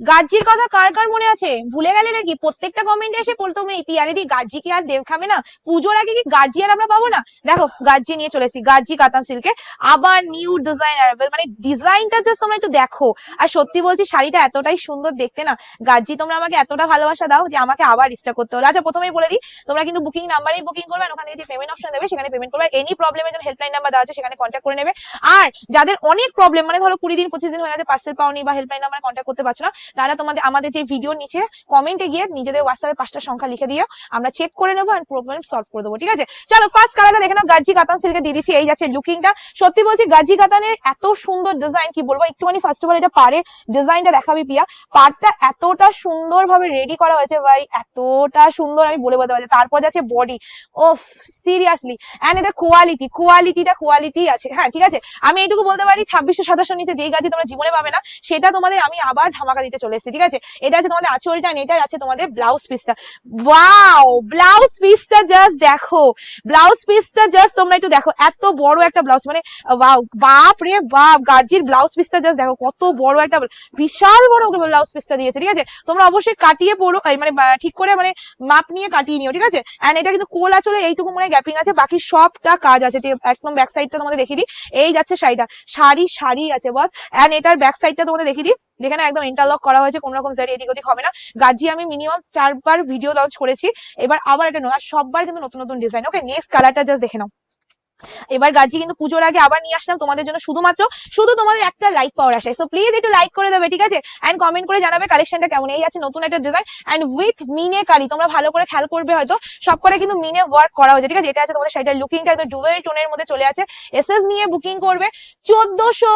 গাজ্জির কথা কার কার মনে আছে? ভুলে গেলে নাকি? প্রত্যেকটা কমেন্টে এসে বলতো মেয়ে পিয়ালি দি, গাজ্জি কি আর দেব খাবে না? পুজোর আগে কি গাজ্জি আর আমরা পাবো না? দেখো, গাজ্জি নিয়ে চলে এসেছি, গাজ্জি কাতান সিল্কে আবার নিউ ডিজাইন মানে ডিজাইনটা জাস্ট তোমরা একটু দেখো। আর সত্যি বলছি, শাড়িটা এতটাই সুন্দর দেখতে না। গাজ্জি, তোমরা আমাকে এতটা ভালোবাসা দাও যে আমাকে আবার রিস্টার করতে হলো। আচ্ছা প্রথমেই বলে দিই, তোমরা কিন্তু বুকিং নাম্বারেই বুকিং করবে ওখানে যে পেমেন্ট অপশন দেবে, সেখানে পেমেন্ট করবে। এনি প্রবলেমের জন্য হেল্পলাইন নাম্বার দেওয়া আছে, সেখানে কন্ট্যাক্ট করে নেবে। আর যাদের অনেক প্রবলেম মানে ধরো কুড়ি দিন, পঁচিশ দিন হয়ে গেছে পার্সেল পাওনি বা হেল্পলাইন নাম্বার কন্ট্যাক্ট করতে পারছ না তারা তোমাদের, আমাদের যে ভিডিও নিচে কমেন্টে গিয়ে নিজেদের হোয়াটসঅ্যাপে পাঁচটা সংখ্যা লিখে দিও। আমরা চেক করে নেব প্রবলেম সলভ করে দেবো, ঠিক আছে? চলো ফার্স্ট কালারটা দেখে নাও গাজি কাতান সিল্কে দিয়ে দিচ্ছি, এই যাচ্ছে লুকিংটা সত্যি বলছি গাজি কাতানের এত সুন্দর ডিজাইন কি বলব? একটুখানি ফার্স্ট অফ অল এটা পাড়ের ডিজাইনটা দেখাবি পিয়া। পাড়টা এতটা সুন্দর ভাবে রেডি করা হয়েছে ভাই, এতটা সুন্দর আমি বলে বলতে পারছি। তারপর যাচ্ছে বডি ওফ সিরিয়াসলি এন্ড এটা কোয়ালিটি কোয়ালিটিটা কোয়ালিটি আছে। হ্যাঁ ঠিক আছে? আমি এইটুকু বলতে পারি, ছাব্বিশশো সাতাশশো নিচে যেই গাছি তোমরা জীবনে পাবে না, সেটা তোমাদের আমি আবার ধামাকা দিতে চলে এসেছি, ঠিক আছে? এটা আছে তোমাদের আঁচলটা এটা আছে তোমাদের ব্লাউজ পিসটা ওয়াও ব্লাউজ পিসটা জাস্ট দেখো। ব্লাউজ পিসটা জাস্ট তোমরা একটু দেখো। এত বড় একটা ব্লাউজ মানে বাপ রে বাপ! গাজির ব্লাউজ পিসটা জাস্ট দেখো, কত বড় একটা বিশাল বড় ব্লাউজ পিসটা দিয়েছে, ঠিক আছে? তোমরা অবশ্যই কাটিয়ে পড়ো মানে ঠিক করে মানে মাপ নিয়ে কাটিয়ে নিও, ঠিক আছে? এন্ড এটা কিন্তু কোল আঁচলে এইটুকু মানে গ্যাপিং আছে, বাকি সবটা কাজ আছে একদম ব্যাক সাইডটা তোমাদের দেখিয়ে দিই। এই যাচ্ছে শাড়িটা, শাড়ি শাড়ি আছে বস এন্ড এটার ব্যাক সাইডটা তোমাদের দেখিয়ে দিই। যেখানে একদম ইন্টারলক করা হয়েছে, কোনো রকম সাইড এদিক ওদিক হবে না। গাজি আমি মিনিমাম চারবার ভিডিও লঞ্চ করেছি। এবার আবার এটা নয় সববার কিন্তু নতুন নতুন ডিজাইন ওকে নেক্সট কালারটা জাস্ট দেখে নাও। এবার গাজি কিন্তু পুজোর আগে আবার নিয়ে আসলাম তোমাদের জন্য শুধুমাত্র, শুধু তোমাদের একটা লাইক পাওয়ার আশায় সো প্লিজ একটু লাইক করে দেবে, ঠিক আছে? এন্ড কমেন্ট করে জানাবে কালেকশনটা কেমন। এই আছে নতুন একটা ডিজাইন এন্ড উইথ মিনে কারি তোমরা ভালো করে খেয়াল করবে হয়তো, সব করে কিন্তু মিনে ওয়ার্ক করা হয়েছে, ঠিক আছে? এটা আছে তোমাদের শাড়িটার লুকিংটা একদম ডুয়েল টোনের মধ্যে চলে আছে। এসএস নিয়ে বুকিং করবে চোদ্দশো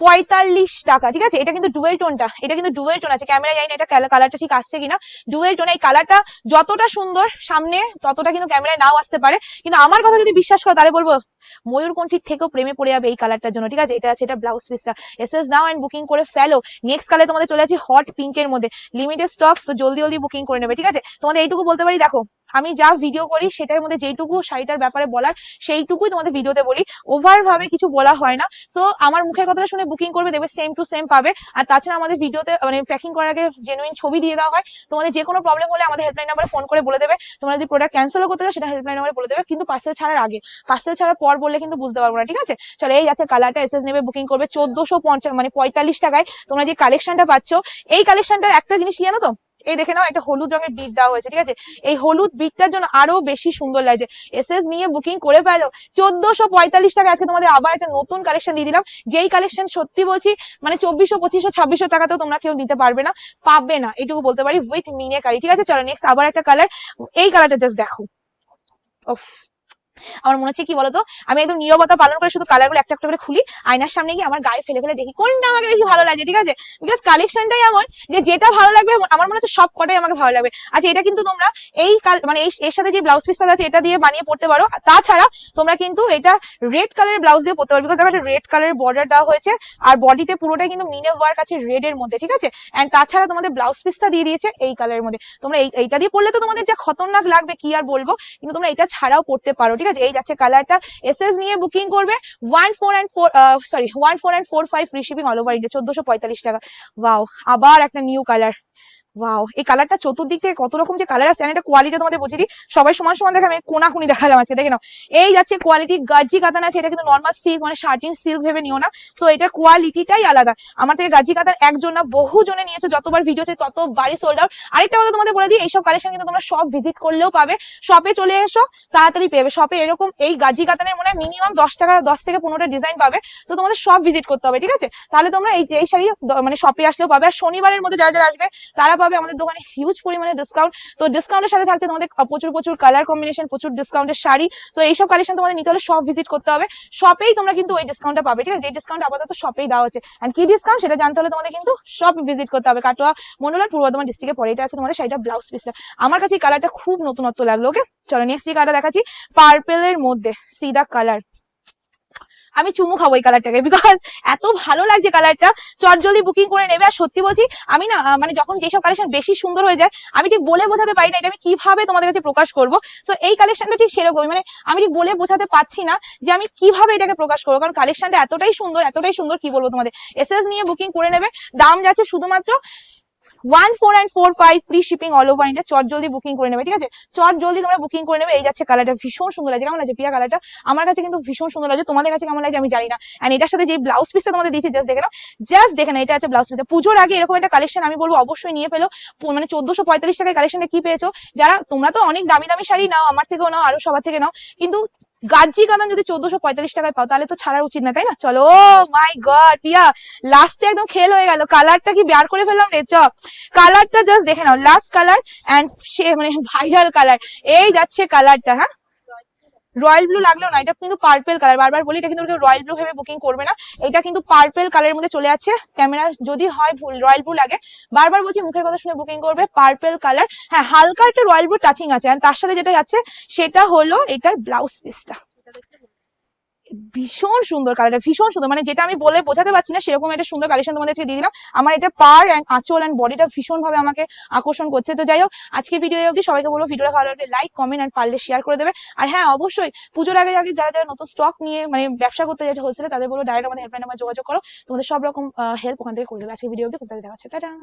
পঁয়তাল্লিশ টাকা, ঠিক আছে? এটা কিন্তু ডুয়েল টোনটা এটা কিন্তু ডুয়েল টোন আছে। ক্যামেরা জানি না এটা কালারটা ঠিক আসছে কিনা। ডুয়েল টোন এই কালারটা যতটা সুন্দর সামনে, ততটা কিন্তু ক্যামেরায় নাও আসতে পারে। কিন্তু আমার কথা যদি বিশ্বাস করো, তাহলে বলব, ময়ূরকণ্ঠীর থেকেও প্রেমে পড়ে যাবে এই কালারটার জন্য, ঠিক আছে? এটা আছে, এটা ব্লাউজ পিসটা এসএস নাও অ্যান্ড বুকিং করে ফেলো। নেক্সট কালে তোমাদের চলে আছে হট পিঙ্কের মধ্যে। লিমিটেড স্টক তো জলদি জলদি বুকিং করে নেবে, ঠিক আছে? তোমাদের এইটুকু বলতে পারি, দেখো আমি যা ভিডিও করি সেটার মধ্যে যেইটুকু শাড়িটার ব্যাপারে বলার, সেইটুকুই তোমাদের ভিডিওতে বলি। ওভার ভাবে কিছু বলা হয় না। সো আমার মুখের কথাটা শুনে বুকিং করবে দেখবে সেম টু সেম পাবে। আর তাছাড়া আমাদের ভিডিওতে মানে প্যাকিং করার আগে জেনুইন ছবি দিয়ে দেওয়া হয়। তোমাদের যে কোনো প্রবলেম হলে আমাদের হেল্পলাইন নাম্বারে ফোন করে বলে দেবে। তোমরা যদি প্রোডাক্ট ক্যান্সেলও করতে চাও, সেটা হেল্পলাইন নাম্বারে বলে দেবে। কিন্তু পার্সেল ছাড়ার আগে পার্সেল ছাড়ার পর বললে কিন্তু বুঝতে পারব না, ঠিক আছে? চলো, এই আছে কালারটা এসএস নেবে বুকিং করবে। চোদ্দশো পঞ্চাশ মানে পঁয়তাল্লিশ টাকায় তোমরা যে কালেকশনটা পাচ্ছ, এই কালেকশনটার একটা জিনিস কি জানো তো? এই দেখে নাও, একটা হলুদ রঙের বিট দেওয়া হয়েছে, ঠিক আছে? এই হলুদ বিটটার জন্য আরও বেশি সুন্দর লাগছে। এস নিয়ে বুকিং করে ফেলো। চোদ্দশো পঁয়তাল্লিশ টাকা আজকে তোমাদের আবার একটা নতুন কালেকশন দিয়ে দিলাম। যেই কালেকশন সত্যি বলছি মানে চব্বিশশো, পঁচিশশো, ছাব্বিশশো টাকাতেও তোমরা কেউ নিতে পারবে না, পাবে না। এটুকু বলতে পারি উইথ মিনে কারি ঠিক আছে? চলো নেক্সট আবার একটা কালার এই কালারটা জাস্ট দেখো। ওফ আমার মনে হচ্ছে কি বলতো? আমি একদম নীরবতা পালন করে শুধু কালারগুলো একটা একটা করে খুলি, আয়নার সামনে গিয়ে আমার গায়ে ফেলে ফেলে দেখি কোনটা আমাকে বেশি ভালো লাগে, ঠিক আছে? বিকজ কালেকশনটাই এমন যে যেটা ভালো লাগবে, আমার মনে হচ্ছে সব কটাই আমাকে ভালো লাগবে। আচ্ছা এটা কিন্তু তোমরা এই মানে এর সাথে যে ব্লাউজ পিসটা আছে, এটা দিয়ে বানিয়ে পড়তে পারো। তাছাড়া তোমরা কিন্তু এটা রেড কালারের ব্লাউজ দিয়ে পড়তে পারো বিকজ একটা রেড কালারের বর্ডার দেওয়া হয়েছে, আর বডিতে পুরোটাই কিন্তু মিনে ওয়ার্ক আছে রেড এর মধ্যে, ঠিক আছে? অ্যান্ড তাছাড়া তোমাদের ব্লাউজ পিসটা দিয়ে দিয়েছে এই কালারের মধ্যে। তোমরা এই এইটা দিয়ে পড়লে তো তোমাদের যা খতরনাক লাগবে, কি আর বলব? কিন্তু তোমরা এটা ছাড়াও পড়তে পারো ঠিক আছে? এই যাচ্ছে কালারটা এসএস নিয়ে বুকিং করবে one four and four sorry one four and four five free all over India চোদ্দশো পঁয়তাল্লিশ টাকা। ওয়াও আবার একটা নিউ কালার ওয়াও এই কালারটা চতুর্দিক থেকে কত রকম যে কালার আছে এটা কোয়ালিটি তোমাদের দিই। সবাই সমান সমান দেখা আমি কোনাকুনি দেখালাম আছে দেখে নাও। এই যাচ্ছে কোয়ালিটি গাজি কাতান আছে, এটা কিন্তু নর্মাল সিল্ক মানে শার্টিন সিল্ক ভেবে নিও না। তো এটার কোয়ালিটিটাই আলাদা। আমার থেকে গাজি কাতান একজন না বহু জনে নিয়েছো, যতবার ভিডিও চাই ততবারই সোল্ড আউট আরেকটা কথা তোমাদের বলে দিই, এইসব কালেকশন কিন্তু তোমরা সব ভিজিট করলেও পাবে। শপে চলে এসো, তাড়াতাড়ি পেবে শপে এরকম এই গাজি কাতানের মনে হয় মিনিমাম দশ টাকা, দশ থেকে পনেরোটা ডিজাইন পাবে। তো তোমাদের সব ভিজিট করতে হবে, ঠিক আছে? তাহলে তোমরা এই এই শাড়ি মানে শপে আসলেও পাবে। আর শনিবারের মধ্যে যারা যারা আসবে, তারা পাবে আমাদের দোকানে হিউজ পরিমাণে ডিসকাউন্ট তো ডিসকাউন্টের সাথে থাকছে তোমাদের প্রচুর প্রচুর কালার কম্বিনেশন প্রচুর ডিসকাউন্টের শাড়ি। তো এইসব কালেকশন তোমাদের নিতে হলে সব ভিজিট করতে হবে। শপেই তোমরা কিন্তু ওই ডিসকাউন্টটা পাবে, ঠিক আছে? যে ডিসকাউন্ট আপাতত শপেই দেওয়া হচ্ছে। এন্ড কি ডিসকাউন্ট সেটা জানতে হলে তোমাদের কিন্তু সব ভিজিট করতে হবে। কাটোয়া মনোলার পূর্ব বর্ধমান ডিস্ট্রিক্টে পরে এটা আছে তোমাদের শাড়িটা ব্লাউজ পিসটা আমার কাছে এই কালারটা খুব নতুনত্ব লাগল ওকে চলো নেক্সট যে কালারটা দেখাচ্ছি পার্পেলের মধ্যে সিদা কালার আমি চুমু খাব এই কালারটাকে বিকজ এত ভালো লাগছে কালারটা চট জলদি বুকিং করে নেবে আর সত্যি বলছি, আমি না মানে যখন যেসব কালেকশন বেশি সুন্দর হয়ে যায়, আমি ঠিক বলে বোঝাতে পারি না এটা আমি কীভাবে তোমাদের কাছে প্রকাশ করব। সো এই কালেকশনটা ঠিক সেরকমই মানে আমি ঠিক বলে বোঝাতে পারছি না যে আমি কীভাবে এটাকে প্রকাশ করব, কারণ কালেকশনটা এতটাই সুন্দর এতটাই সুন্দর কি বলব তোমাদের। এসএস নিয়ে বুকিং করে নেবে, দাম যাচ্ছে শুধুমাত্র one four and four five free shipping all over India চট জলদি বুকিং করে নেবে, ঠিক আছে? চট জলদি তোমরা বুকিং করে নেবে। এই যাচ্ছে কালারটা ভীষণ সুন্দর লাগছে। কেমন লাগছে? পিয়া কালারটা আমার কাছে কিন্তু ভীষণ সুন্দর লাগছে। তোমাদের কাছে কেমন লাগছে আমি জানি না। এন্ড এটার সাথে যে ব্লাউজ পিসটা তোমাদের দিয়েছি জাস্ট দেখে জাস্ট দেখে না এটা আছে ব্লাউজ পিসটা পুজোর আগে এরকম একটা কালেকশন আমি বলব, অবশ্যই নিয়ে ফেলো। মানে চোদ্দশো পঁয়তাল্লিশ টাকার কালেকশনটা কি পেয়েছ? যারা, তোমরা তো অনেক দামি দামি শাড়ি নাও, আমার থেকেও নাও, আরও সবার থেকে নাও। কিন্তু গাজি কাতান যদি চোদ্দশো পঁয়তাল্লিশ টাকায় পাও, তাহলে তো ছাড়া উচিত না, তাই না? চলো মাই গড পিয়া লাস্টে একদম খেল হয়ে গেল। কালারটা কি বের করে ফেললাম রে চ কালারটা জাস্ট দেখে নাও লাস্ট কালার অ্যান্ড সে মানে ভাইরাল কালার এই যাচ্ছে কালারটা হ্যাঁ? রয়্যাল ব্লু লাগলেও না, এটা কিন্তু পার্পেল কালার বারবার বলি, এটা কিন্তু রয়্যাল ব্লু ভেবে বুকিং করবে না। এটা কিন্তু পার্পেল কালারের মধ্যে চলে যাচ্ছে ক্যামেরা যদি হয় ভুল রয়্যাল ব্লু লাগে। বারবার বলছি, মুখের কথা শুনে বুকিং করবে পার্পেল কালার হ্যাঁ হালকা একটা রয়্যাল ব্লু টাচিং আছে। আর তার সাথে যেটা যাচ্ছে, সেটা হলো এটার ব্লাউজ পিসটা ভীষণ সুন্দর কালারটা ভীষণ সুন্দর মানে যেটা আমি বলে বোঝাতে পারছি না, সেরকম একটা সুন্দর কালেকশন তোমাদের আজকে দিয়ে দিলাম। আমার এটা পার অ্যান্ড আঁচল অ্যান্ড বডিটা ভীষণ ভাবে আমাকে আকর্ষণ করছে। তো যাই হোক আজকে ভিডিও অবধি সবাইকে বলব ভিডিওটা ভালো লাগলে লাইক কমেন্ট আর পারলে শেয়ার করে দেবে। আর হ্যাঁ অবশ্যই পুজোর আগে আগে যারা যারা নতুন স্টক নিয়ে মানে ব্যবসা করতে যাচ্ছে হোলসেলে তাদের বলব ডাইরেক্ট আমাদের হেল্পলাইন নাম্বার যোগাযোগ করো। তোমাদের সব রকম হেল্প ওখান থেকে করে দেবে। আজকে ভিডিও অবধি কোথায় দেখা হচ্ছে টাটা!